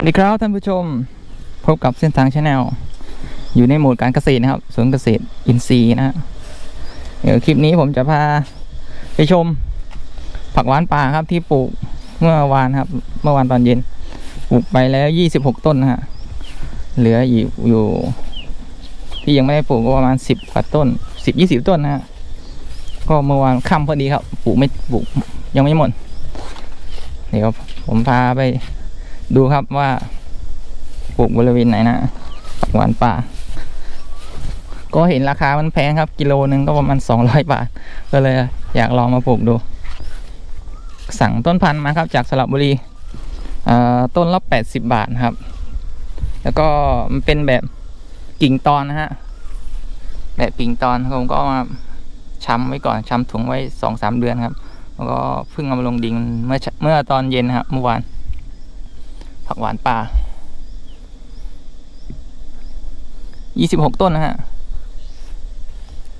สวัสดีครับท่านผู้ชมพบกับเส้นทางชาแนลอยู่ในโหมดการเกษตรนะครับสวนเกษตรอินทรีย์นะฮะเดี๋ยวคลิปนี้ผมจะพาไปชม ผักหวานป่าครับที่ปลูกเมื่อวานครับ เมื่อวานตอนเย็นปลูกไปแล้วยี่สิบหกต้นนะฮะเหลืออยู่อยู่ ที่ยังไม่ได้ปลูกก็ประมาณสิบกว่าต้นสิบยี่สิบต้นนะฮะก็เมื่อวานค่ำพอดีครับ ปลูกไม่ปลูกยังไม่หมดเดี๋ยวผมพาไป ดูครับว่าปลูกบริเวณไหนนะหวานป่า ก็เห็นราคามันแพงครับ กิโลนึงก็ประมาณสองร้อยบาท ก็เลยอยากลองมาปลูกดู สั่งต้นพันธุ์มาครับ จากสระบุรีต้นละแปดสิบบาทครับ แล้วก็มันเป็นแบบกิ่งตอนนะฮะ แบบกิ่งตอนผมก็มาช้ำไว้ก่อนช้ำถุงไว้สองสามเดือนครับ แล้วก็เพิ่งเอามาลงดินเมื่อเมื่อตอนเย็นครับเมื่อวาน ผักหวานป่ายี่สิบหกต้นนะฮะ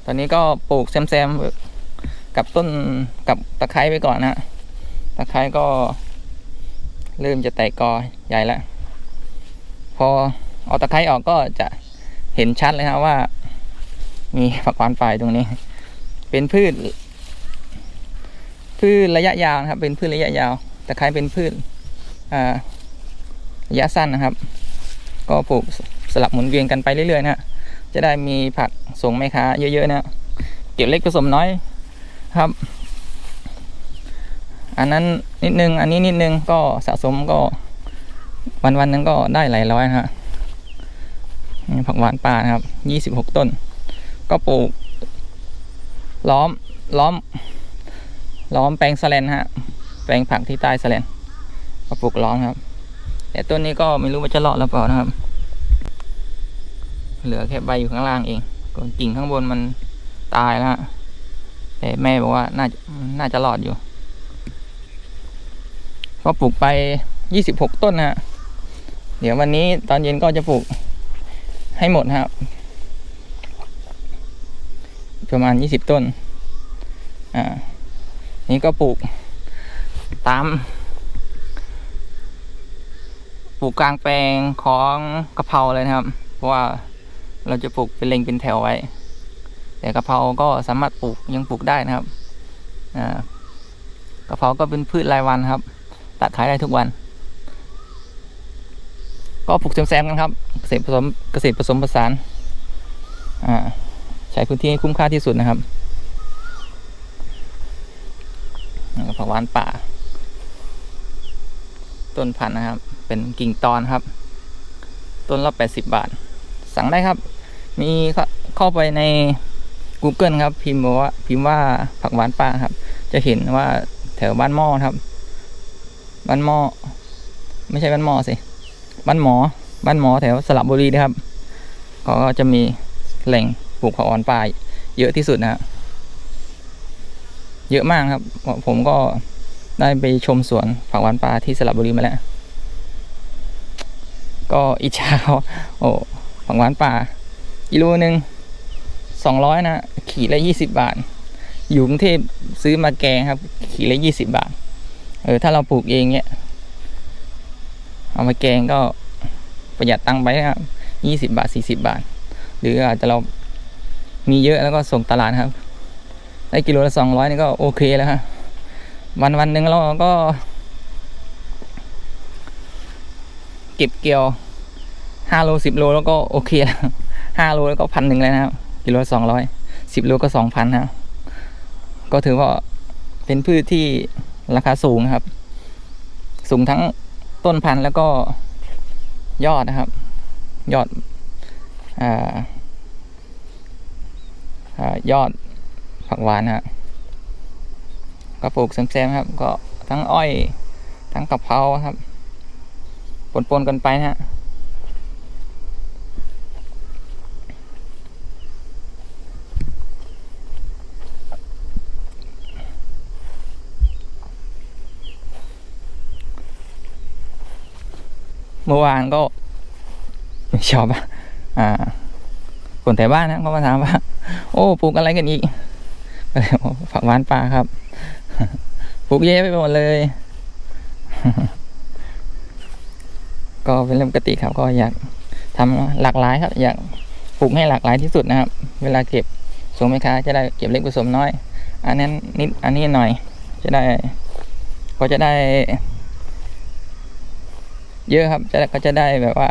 ตอนนี้ก็ปลูกแซมๆ กับต้นกับตะไคร้ไปก่อนนะฮะ ตะไคร้ก็เริ่มจะแตกกอใหญ่แล้ว พอเอาตะไคร้ออกก็จะเห็นชัดเลยครับว่า มีผักหวานป่าอยู่ตรงนี้ เป็นพืช พืชระยะยาวนะครับ เป็นพืชระยะยาว ตะไคร้เป็นพืชอ่า ระยะสั้นนะครับ ก็ปลูกสลับหมุนเวียนกันไปเรื่อยๆนะจะได้มีผักส่งแม่ค้าเยอะๆนะเก็บเล็กผสมน้อยครับ อันนั้นนิดนึงอันนี้นิดนึงก็สะสมก็วันวันๆนึงก็ได้หลายร้อยนะฮะผักหวานป่านะครับยี่สิบหกต้น ก็ปลูก ล้อมล้อม ล้อมแปลงสแลนฮะ แปลงผักที่ใต้สแลนก็ปลูกล้อมครับ แต่ต้นนี้ก็ไม่รู้ว่าจะรอดหรือเปล่านะครับ เหลือแค่ใบอยู่ข้างล่างเองก็กิ่งข้างบนมันตายแล้วแต่แม่บอกว่าน่าจะน่าจะรอดอยู่ ก็ปลูกไปยี่สิบหกต้นนะฮะ เดี๋ยววันนี้ตอนเย็นก็จะปลูกให้หมดนะครับ ประมาณยี่สิบต้น อ่า นี่ก็ปลูกตาม ปลูกกลางแปลงของกะเพราเลยนะครับ เพราะว่าเราจะปลูกเป็นเล็งเป็นแถวไว้ แต่กะเพราก็สามารถปลูกยังปลูกได้นะครับกะเพราก็เป็นพืชรายวันครับ ตัดขายได้ทุกวัน ก็ปลูกแซมๆกันครับ เกษตรผสมเกษตรผสมผสานใช้พื้นที่ให้คุ้มค่าที่สุดนะครับผักหวานป่า ต้นพันธุ์นะครับ เป็นกิ่งตอนครับ ต้นละแปดสิบบาท สั่งได้ครับ มีเข้าไปใน Google ครับ พิมพ์ว่าพิมพ์ว่าผักหวานป่าครับ จะเห็นว่าแถวบ้านหม้อครับ บ้านหม้อไม่ใช่บ้านหม้อสิ บ้านหมอ บ้านหมอแถวสระบุรีนะครับก็จะมีแหล่งปลูกผักอ่อนป่าเยอะที่สุดนะฮะเยอะมากครับ ผมก็ได้ไปชมสวนผักหวานป่าที่สระบุรีมาแล้ว ก็อิจฉาเขาโอ้ผักหวานป่ากิโลหนึ่งสองร้อยนะ ขีดละยี่สิบบาท อยู่กรุงเทพซื้อมาแกงครับ ขีดละยี่สิบบาท เออ ถ้าเราปลูกเองเนี่ยเอามาแกงก็ประหยัดตังค์ไปครับยี่สิบาทสี่สิบาท หรืออาจจะเรามีเยอะแล้วก็ส่งตลาดครับ ได้กิโลละสองร้อยนี่ก็โอเคแล้วฮะวันวันหนึ่งเราก็ เก็บเกี่ยวห้าโลสิบโลแล้วก็โอเคแล้วห้าโลแล้วก็พันหนึ่งเลยนะครับกิโลสองร้อยสิบโลก็สองพันนะก็ถือว่าเป็นพืชที่ราคาสูงครับ สูงทั้งต้นพันธุ์แล้วก็ยอดนะครับ ยอดอ่าอ่ายอดผักหวานฮะก็ปลูกแซมๆครับ ก็ทั้งอ้อย ทั้งกะเพราครับ ปนๆกันไปฮะเมื่อวานก็ชอบอะอ่าคนแต่บ้านนะเขามาถามว่า โอ้ปลูกอะไรกันอีกก็เลยบอกผักหวานป่าครับปลูกเยอะไปหมดเลย ก็เป็นเรื่องปกติครับก็อยากทำหลากหลายครับ อยากปลูกให้หลากหลายที่สุดนะครับ เวลาเก็บส่งแม่ค้าจะได้เก็บเล็กผสมน้อย อันนั้นนิดอันนี้หน่อยจะได้ก็จะได้ เยอะครับจะก็จะได้แบบว่า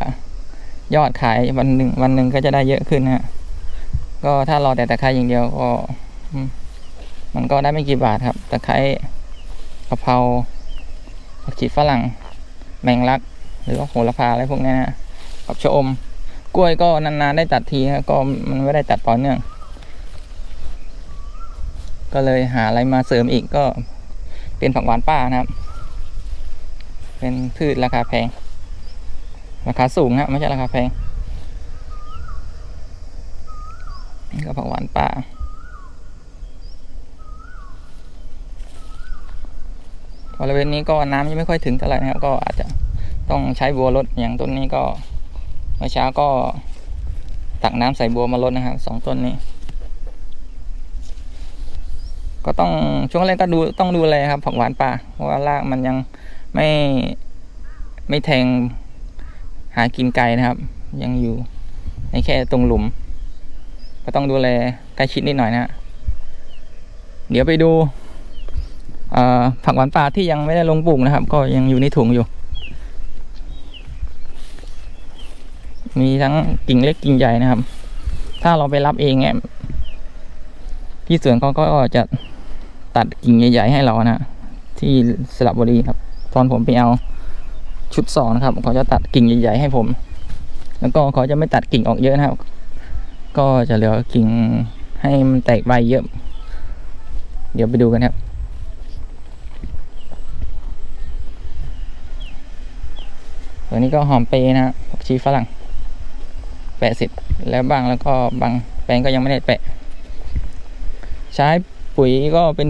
ยอดขายวันหนึ่งวันหนึ่งก็จะได้เยอะขึ้นนะฮะก็ถ้ารอแต่ตะไคร้อย่างเดียวก็มันก็ได้ไม่กี่บาทครับตะไคร้กะเพราผักชีฝรั่ง แมงลัก รือว่าโหระพาอะไรพวกนี้นะกับชะอม กล้วยก็นานๆได้ตัดทีนะก็มันไม่ได้ตัดต่อเนื่อง ก็เลยหาอะไรมาเสริมอีกก็เป็นผักหวานป้านะครับ เป็นพืชราคาแพง ราคาสูงฮะไม่ใช่ราคาแพงนี่ก็ผักหวานป่าบริเวณนี้ก็น้ำยังไม่ค่อยถึงเท่าไหร่นะครับ ก็อาจจะ ต้องใช้บัวรดอย่างต้นนี้ก็เมื่อเช้าก็ตักน้ำใส่บัวมาลดนะครับสองต้นนี้ ก็ต้องช่วงแรกก็ดูต้องดูแลครับผักหวานป่าเพราะว่ารากมันยังไม่ไม่แทงหากินไกลนะครับ ยังอยู่ในแค่ตรงหลุม ก็ต้องดูแลใกล้ชิดนิดหน่อยนะฮะเดี๋ยวไปดูผักหวานป่าที่ยังไม่ได้ลงปลูกนะครับ ก็ยังอยู่ในถุงอยู่ มีทั้งกิ่งเล็กกิ่งใหญ่นะครับ ถ้าเราไปรับเองเนี่ยที่สวนเขาก็จะตัดกิ่งใหญ่ๆให้เรานะที่สระบุรีครับ ตอนผมไปเอาชุดสอนะครับเขาจะตัดกิ่งใหญ่ๆให้ผม แล้วก็เขาจะไม่ตัดกิ่งออกเยอะนะครับ ก็จะเหลือกิ่งให้มันแตกใบเยอะ เดี๋ยวไปดูกันครับตัวนี้ก็หอมเปร์นะฮะผักชีฝรั่ง แปะเสร็จแล้วบางแล้วก็บางแปลงก็ยังไม่ได้แปะ ใช้ปุ๋ยก็เป็น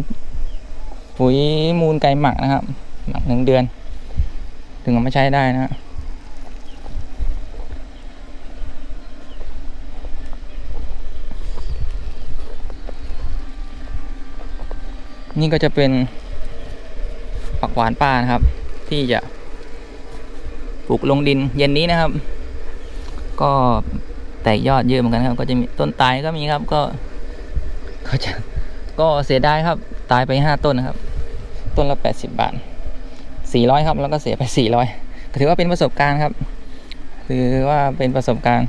ปุ๋ยมูลไก่หมักนะครับ หมักหนึ่งเดือน ถึงเอามาใช้ได้นะฮะนี่ก็จะเป็นผักหวานป่านะครับ ที่จะปลูกลงดินเย็นนี้นะครับ ก็ แตกยอดเยอะเหมือนกันครับ ก็จะมีต้นตายก็มีครับ ก็ก็จะก็เสียดายครับ ตายไปห้าต้นนะครับ ต้นละแปดสิบบาทสี่ร้อยครับ แล้วก็เสียไปสี่ร้อยถือว่าเป็นประสบการณ์ครับถือว่าเป็นประสบการณ์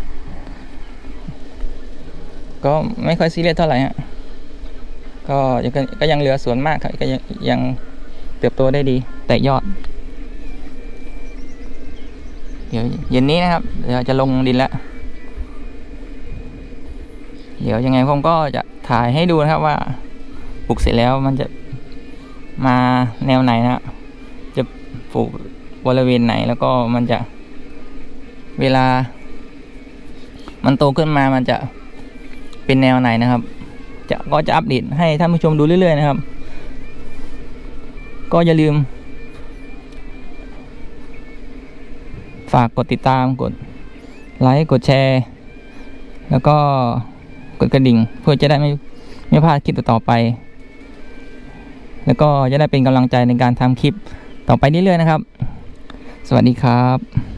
ก็ไม่ค่อยซีเรียสเท่าไหร่ฮะก็ยังก็ยังเหลือสวนมากครับก็ยังยังเติบโตได้ดี แต่ยอด เดี๋ยวเย็นนี้นะครับเดี๋ยวจะลงดินแล้ว เดี๋ยวยังไงผมก็จะถ่ายให้ดูนะครับว่าปลูกเสร็จแล้วมันจะมาแนวไหนนะจะปลูกบริเวณไหนแล้วก็มันจะเวลา มันโตขึ้นมามันจะเป็นแนวไหนนะครับ จะก็จะอัปเดตให้ท่านผู้ชมดูเรื่อย ๆ นะครับ ก็อย่าลืม ฝากกดติดตามกดไลค์กดแชร์ แล้วก็ กดกระดิ่ง เพื่อจะได้ไม่ไม่พลาดคลิปต่อไป แล้วก็จะได้เป็นกำลังใจในการทำคลิปต่อไปเรื่อยๆนะครับ สวัสดีครับ